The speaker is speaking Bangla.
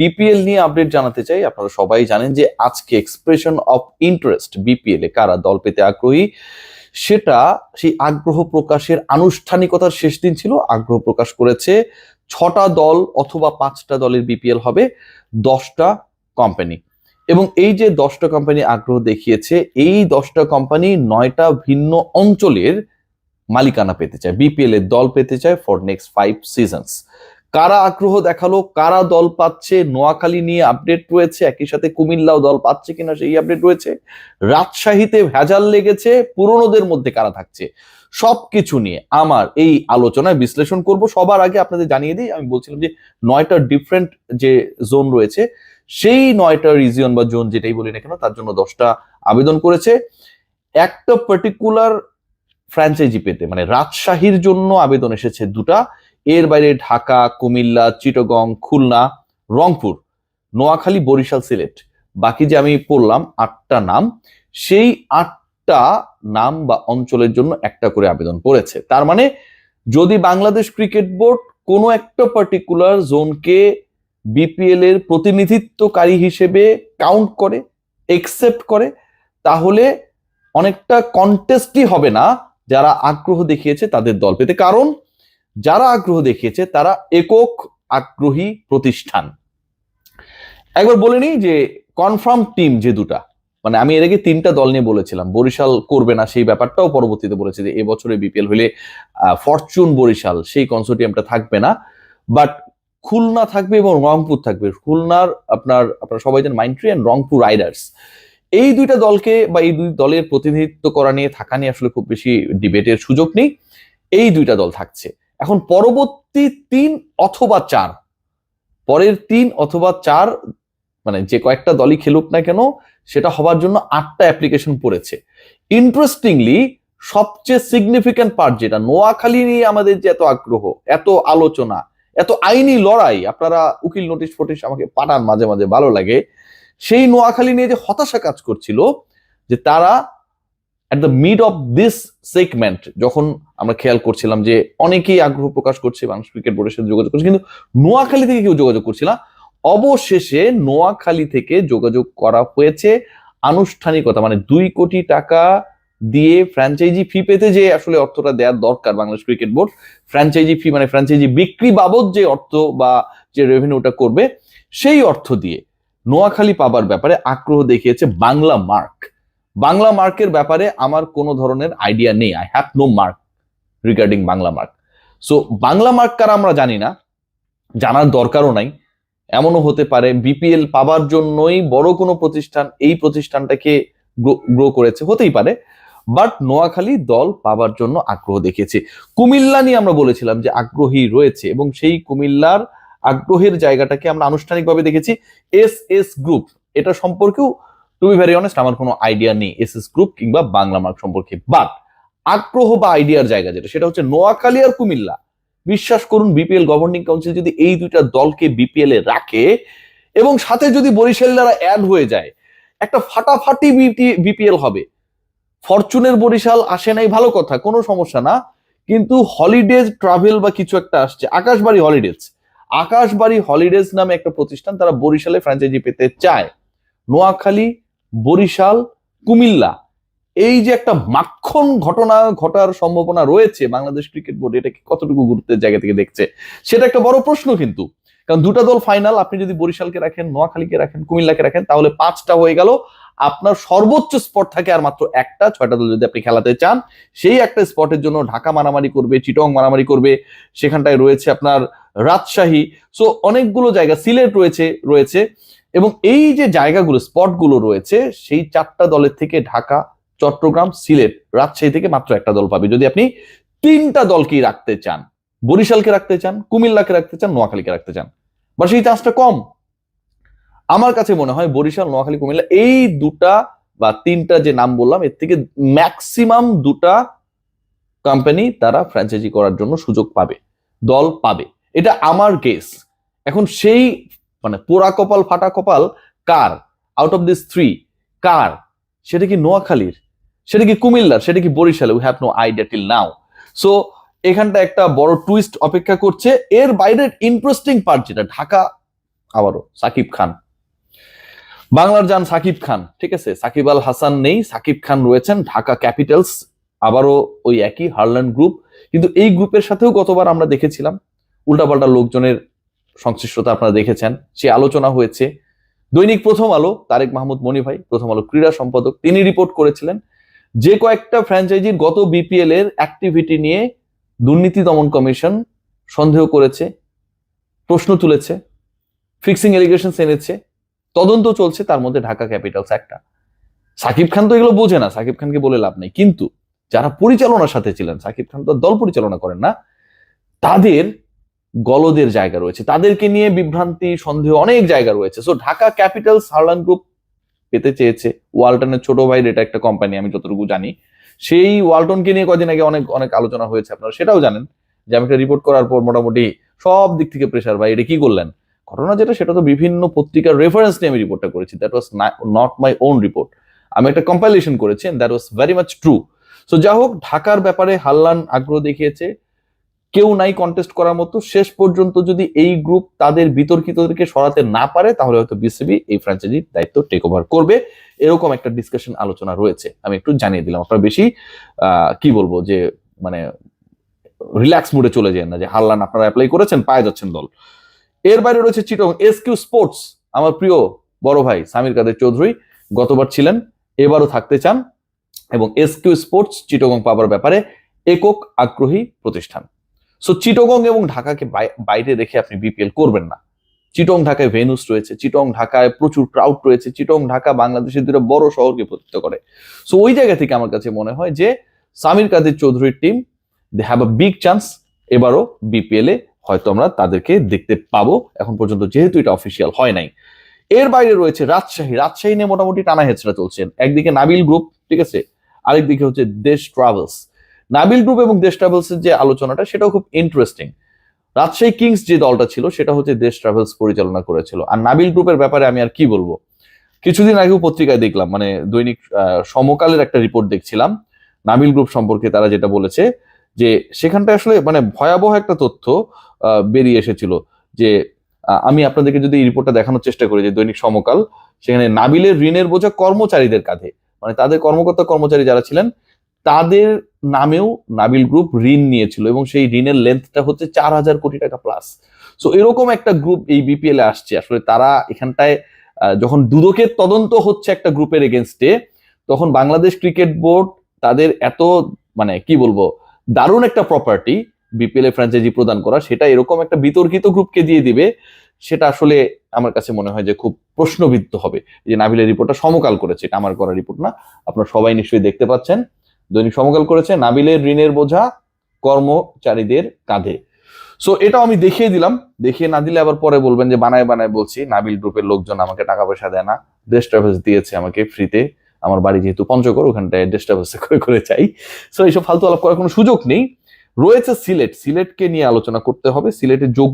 বিপিএল নিয়ে আপডেট জানাতে চাই। আপনারা সবাই জানেন যে আজকে এক্সপ্রেশন অফ ইন্টারেস্ট বিপিএল এ কারা দল পেতে আগ্রহী? সেটা সেই আগ্রহ প্রকাশের আনুষ্ঠানিকতার শেষ দিন ছিল। আগ্রহ প্রকাশ করেছে ছটা দল অথবা পাঁচটা দলের বিপিএল হবে দশটা কোম্পানি এবং এই যে দশটা কোম্পানি আগ্রহ দেখিয়েছে, এই দশটা কোম্পানি নয়টা ভিন্ন অঞ্চলের মালিকানা পেতে চায়। বিপিএল এর দল পেতে চায় ফর নেক্সট ফাইভ সিজনস কারা আগ্রহ দেখাল, কারা দল পাচ্ছে, নোয়াখালী নিয়ে আপডেট রয়েছে, একই সাথে কুমিল্লাও দল পাচ্ছে কিনা সেই আপডেট রয়েছে। রাজশাহীতে ভেজাল লেগেছে, পুরনোদের মধ্যে কারা থাকছে, সবকিছু নিয়ে আমার এই আলোচনায় বিশ্লেষণ করব। সবার আগে আপনাদের জানিয়ে দিই, আমি বলছিলাম যে নয়টা ডিফারেন্ট যে জোন রয়েছে, সেই নয়টা রিজিয়ন বা জোন যেটাই বলি না কেন, তার জন্য দশটা আবেদন করেছে। একটা পার্টিকুলার ফ্র্যাঞ্চাইজি পেতে মানে রাজশাহীর জন্য আবেদন এসেছে দুটা এর বাইরে ঢাকা, কুমিল্লা চিটগং খুলনা, রংপুর, নোয়াখালী, বরিশাল, সিলেট। বাকি যে আমি পড়লাম আটটা নাম, সেই আটটা নাম বা অঞ্চলের জন্য একটা করে আবেদন পড়েছে। তার মানে যদি বাংলাদেশ ক্রিকেট বোর্ড কোনো একটা পার্টিকুলার জোনকে বিপিএল এর প্রতিনিধিত্বকারী হিসেবে কাউন্ট করে একসেপ্ট করে, তাহলে অনেকটা কন্টেস্টই হবে না যারা আগ্রহ দেখিয়েছে তাদের দল পেতে। কারণ যারা আগ্রহ দেখিয়েছে, তারা একক আগ্রহী প্রতিষ্ঠান। একবার বলে নিই যে কনফার্ম টিম যে দুটা মানে আমি এর আগে তিনটা দল নিয়ে বলেছিলাম, বরিশাল করবে না সেই ব্যাপারটাও পরবর্তীতে বলেছে যে, এবছরে বিপিএল হলে ফরচুন বরিশাল, সেই কনসোর্টিয়ামটা থাকবে না। বাট খুলনা থাকবে এবং রংপুর থাকবে। খুলনার আপনার, আপনারা সবাই জানেন মাইন্ট্রি অ্যান্ড রংপুর রাইডার্স এই দুইটা দলকে বা এই দুই দলের প্রতিনিধিত্ব করা নিয়ে থাকা নিয়ে আসলে খুব বেশি ডিবেটের সুযোগ নেই। এই দুইটা দল থাকছে। এখন পরবর্তী তিন অথবা চার, পরের তিন অথবা চার মানে যে কয়েকটা দলই খেলুক না কেন, সেটা হবার জন্য আটটা অ্যাপ্লিকেশন পড়েছে। ইন্টারেস্টিংলি সবচেয়ে সিগনিফিক্যান্ট পার্ট যেটা, নোয়াখালী নিয়ে আমাদের যে এত আগ্রহ, এত আলোচনা, এত আইনি লড়াই, আপনারা উকিল নোটিশ ফোটিশ আমাকে পাঠান মাঝে মাঝে, ভালো লাগে, সেই নোয়াখালী নিয়ে যে হতাশা কাজ করছিল, যে তারা at the mid of this segment যখন আমরা খেয়াল করছিলাম যে অনেকেই আগ্রহ প্রকাশ করছে বাংলাদেশ ক্রিকেট বোর্ডের সাথে যোগাযোগ করছে, কিন্তু নোয়াখালী থেকে কেউ যোগাযোগ করছিল অবশেষে নোয়াখালী থেকে যোগাযোগ করা হয়েছে আনুষ্ঠানিকতা মানে দুই কোটি টাকা দিয়ে ফ্র্যাঞ্চাইজি ফি পেতে যে আসলে অর্থটা দেওয়ার দরকার Bangladesh cricket board franchise fee মানে ফ্র্যাঞ্চাইজি বিক্রি বাবদ যে অর্থ বা যে রেভিনিউটা করবে, সেই অর্থ দিয়ে নোয়াখালী পাবার ব্যাপারে আগ্রহ দেখিয়েছে বাংলা মার্ক। বাংলা মার্কের ব্যাপারে আমার কোনো ধরনের আইডিয়া নেই। I have no mark regarding Bangla mark so Bangla mark কারা আমরা জানি না। জানার দরকারও নাই। এমনও হতে পারে বিপিএল পাবার জন্যই বড় কোনো প্রতিষ্ঠান এই প্রতিষ্ঠানটাকে গ্রো করেছে। হতেই পারে। বাট নোয়াখালী দল পাবার জন্য আগ্রহ দেখিয়েছে। কুমিল্লা নিয়ে আমরা বলেছিলাম যে আগ্রহী রয়েছে এবং সেই কুমিল্লার আগ্রহের জায়গাটাকে আমরা আনুষ্ঠানিকভাবে দেখেছি। এস এস গ্রুপ এটা সম্পর্কেও টু বি ভেরি অনেস্ট আমার কোনো আইডিয়া নেই এস এস গ্রুপ কিংবা বাংলা মার্ক সম্পর্কে। বাট আগ্রহ বা আইডিয়ার জায়গা যেটা, সেটা হচ্ছে নোয়াখালী আর কুমিল্লা। বিশ্বাস করুন বিপিএল গভর্নিং কাউন্সিল যদি এই দুইটা দলকে বিপিএল এ রাখে, এবং সাথে যদি বরিশাল দ্বারা অ্যাড হয়ে যায়, একটা ফাটাফাটি বিপিএল হবে। ফরচুনের বরিশাল আসে নাই, ভালো কথা, কোনো সমস্যা না। কিন্তু হলিডেজ ট্রাভেল বা কিছু একটা আসছে, আকাশবাড়ি হলিডেজ আকাশবাড়ি হলিডেজ নামে একটা প্রতিষ্ঠান, তারা বরিশালে ফ্র্যাঞ্চাইজি পেতে চায়। নোয়াখালী বরিশাল, কুমিল্লা। এই যে একটা মাখন ঘটনা, ঘটার সম্ভাবনা রয়েছে বাংলাদেশ ক্রিকেট বোর্ড এটাকে কতটুকু গুরুত্বের জায়গা থেকে দেখছে? সেটা একটা বড় প্রশ্ন কিন্তু। কারণ দুটা দল ফাইনাল আপনি যদি বরিশালকে রাখেন, নোয়াখালীকে রাখেন, কুমিল্লাকে রাখেন, তাহলে পাঁচটা হয়ে গেল। আপনার সর্বোচ্চ স্পট থাকে আর মাত্র একটা, ছয়টা দল যদি আপনি খেলাতে চান, সেই একটা স্পটের জন্য ঢাকা মারামারি করবে, চিটং মারামারি করবে, সেখানটায় রয়েছে আপনার রাজশাহী। সো অনেকগুলো জায়গা, সিলেট রয়েছে রয়েছে। এবং এই যে জায়গাগুলো স্পটগুলো রয়েছে, সেই চারটা দলের থেকে ঢাকা, চট্টগ্রাম, সিলেট, রাজশাহী থেকে মাত্র একটা দল পাবে। যদি আপনি তিনটা দলকেই রাখতে চান, বরিশালকে রাখতে চান, কুমিল্লাকে রাখতে চান, নোয়াখালীকে রাখতে চান, বা সেই চান্সটা কম। আমার কাছে মনে হয় বরিশাল, নোয়াখালী, কুমিল্লা এই দুটা বা তিনটা যে নাম বললাম, এর থেকে ম্যাক্সিমাম দুটা কোম্পানি তারা ফ্র্যাঞ্চাইজি করার জন্য সুযোগ পাবে, দল পাবে। এটা আমার কেস এখন সেই মানে পোড়া কপাল, ফাটা কপাল কার? আউট অফ দিস থ্রি কার? সেটা কি নোয়াখালীর? সেটা কি কুমিল্লার? সেটা কি বরিশালে we have no idea till now so এখানটা একটা বড় টুইস্ট অপেক্ষা করছে। এর বাইরের ইন্টারেস্টিং পার্ট যেটা, ঢাকা আবারও, সাকিব খান। বাংলার যান সাকিব খান, ঠিক আছে? সাকিব আল হাসান নেই, সাকিব খান রয়েছেন, ঢাকা ক্যাপিটালস আবারও ওই একই হারল্যান্ড গ্রুপ। কিন্তু এই গ্রুপের সাথেও গতবার আমরা দেখেছিলাম, উল্টাপাল্টা লোকজনের সংশ্লিষ্টতা আপনারা দেখেছেন। সে আলোচনা হয়েছে। দৈনিক প্রথম আলো, তারেক মাহমুদ মনি ভাই, প্রথম আলো ক্রীড়া সম্পাদক, তিনি রিপোর্ট করেছিলেন যে কয়েকটা ফ্র্যাঞ্চাইজির গত বিপিএল এর অ্যাক্টিভিটি নিয়ে দুর্নীতি দমন কমিশন সন্দেহ করেছে, প্রশ্ন তুলেছে ফিক্সিং এলিগেশন এনেছে, তদন্ত চলছে, তার মধ্যে ঢাকা ক্যাপিটালস একটা। সাকিব খান তো এগুলো বোঝে না, সাকিব খানকে বলে লাভ নেই। কিন্তু যারা পরিচালনার সাথে ছিলেন, সাকিব খান তো দল পরিচালনা করেন না, তাদের গলদের জায়গা রয়েছে। তাদেরকে নিয়ে বিভ্রান্তি, সন্দেহ অনেক জায়গা রয়েছে। সো ঢাকা ক্যাপিটাল হারলান গ্রুপ পেতে চেয়েছে। ওয়ালটনের ছোট ভাইয়ের এটা একটা কোম্পানি আমি যতটুকু জানি। সেই ওয়ালটনকে নিয়ে কদিন আগে অনেক অনেক আলোচনা হয়েছে আপনারা, সেটাও জানেন। যে আমি একটা রিপোর্ট করার পর মোটামুটি সব দিক থেকে প্রেশার ভাই, এটা কি করলেন? ঘটনা যেটা, সেটা তো বিভিন্ন পত্রিকার রেফারেন্স নিয়ে আমি রিপোর্টটা করেছি। That was not my own report আমি একটা কম্পাইলেশন করেছি that was very much true so যা হোক, ঢাকার ব্যাপারে হাল্লান আগ্রহ দেখিয়েছে। কেউ নাই কন্টেস্ট করার মতো, শেষ পর্যন্ত যদি এই গ্রুপ তাদের বিতর্কিতদেরকে সরাতে না পারে, তাহলে হয়তো বিসিবি এই ফ্র্যাঞ্চাইজির দায়িত্ব টেক ওভার করবে। এরকম একটা ডিসকাশন আলোচনা রয়েছে। আমি একটু জানিয়ে দিলাম আপনারা বেশি কি বলব যে মানে রিল্যাক্স মুডে চলে যান না, যে হাল্লান আপনারা অ্যাপ্লাই করেছেন, পায়ে যাচ্ছেন দল। এর বাইরে রয়েছে চিটং এস কিউ স্পোর্টস আমার প্রিয় বড় ভাই সামির কাদের চৌধুরী, গতবার ছিলেন, এবারও থাকতে চান, এবং এস কিউ স্পোর্টস চিটগং পাবার ব্যাপারে একক আগ্রহী প্রতিষ্ঠান। সো চিটগং এবং ঢাকাকে বাইরে রেখে আপনি বিপিএল করবেন না। চিটং ঢাকায় ভেনুস রয়েছে চিটং ঢাকায় প্রচুর ক্রাউড রয়েছে চিটং ঢাকা বাংলাদেশের দুটো বড় শহরকে প্রতিনিধিত্ব করে। সো ওই জায়গা থেকে আমার কাছে মনে হয় যে সামির কাদের চৌধুরীর team they have a big chance এবারও বিপিএল এ হয়তো আমরা তাদেরকে দেখতে পাবো। এখন পর্যন্ত যেহেতু এটা অফিসিয়াল হয় নাই। এর বাইরে রয়েছে রাজশাহী। রাজশাহী নিয়ে মোটামুটি টানা হেঁচড়া চলছে। একদিকে নাবিল গ্রুপ ঠিক আছে? আরেকদিকে হচ্ছে দেশ ট্রাভেলস নাবিল গ্রুপ এবং দেশ ট্রাভেলস এর যে আলোচনাটা, সেটাও খুব ইন্টারেস্টিং রাজশাহী কিংস যে দলটা ছিল, সেটা হচ্ছে দেশ ট্রাভেলস পরিচালনা করেছিল। আর নাবিল গ্রুপের ব্যাপারে আমি আর কি বলব? কিছুদিন আগেও পত্রিকায় দেখলাম মানে দৈনিক সমকালের একটা রিপোর্ট দেখছিলাম, নাবিল গ্রুপ সম্পর্কে তারা যেটা বলেছে, যে সেখানটা আসলে মানে ভয়াবহ একটা তথ্য বেরিয়ে এসেছিল, যে আমি আপনাদেরকে যদি এই রিপোর্টটা দেখানোর চেষ্টা করি, যে দৈনিক সমকাল, সেখানে নাবিলের ঋণের বোঝা কর্মচারীদের কাঁধে। মানে তাদের কর্মকর্তা কর্মচারী যারা ছিলেন তাদের নামেও নাবিল গ্রুপ ঋণ নিয়েছিল এবং সেই ঋণের লেন্থটা হচ্ছে চার হাজার কোটি টাকা প্লাস সো এরকম একটা গ্রুপ এই বিপিএল এ আসছে। আসলে তারা এখানটায় যখন দুদকের তদন্ত হচ্ছে একটা গ্রুপের এগেনস্টে তখন বাংলাদেশ ক্রিকেট বোর্ড তাদের এত মানে কি বলব, দারুণ একটা প্রপার্টি বিপিএল এ ফ্র্যাঞ্চাইজি প্রদান করা, সেটা এরকম একটা বিতর্কিত গ্রুপকে দিয়ে দিবে, সেটা আসলে আমার কাছে মনে হয় যে খুব প্রশ্নবিদ্ধ হবে। যে নাবিলের রিপোর্টটা সমকাল করেছে, এটা আমার করা রিপোর্ট না। আপনারা সবাই নিশ্চয়ই দেখতে পাচ্ছেন। দৈনিক সমকাল করেছে, নাবিলের ঋণের বোঝা কর্মচারীদের কাঁধে। সো এটাও আমি দেখিয়ে দিলাম। দেখিয়ে না দিলে আবার পরে বলবেন যে বানায় বানায় বলছি, নাবিল গ্রুপের লোকজন আমাকে টাকা পয়সা দেয় না। দেশ ট্রাভেলস দিয়েছে আমাকে ফ্রিতে আমার বাড়ি যেহেতু পঞ্চগড়, ওখানটায় দেশ ট্রাভেলসে করে করে চাই সো এইসব ফালতু আলাপ করার কোনো সুযোগ নেই। রয়েছে সিলেট। সিলেটকে নিয়ে আলোচনা করতে হবে। সিলেটের যোগ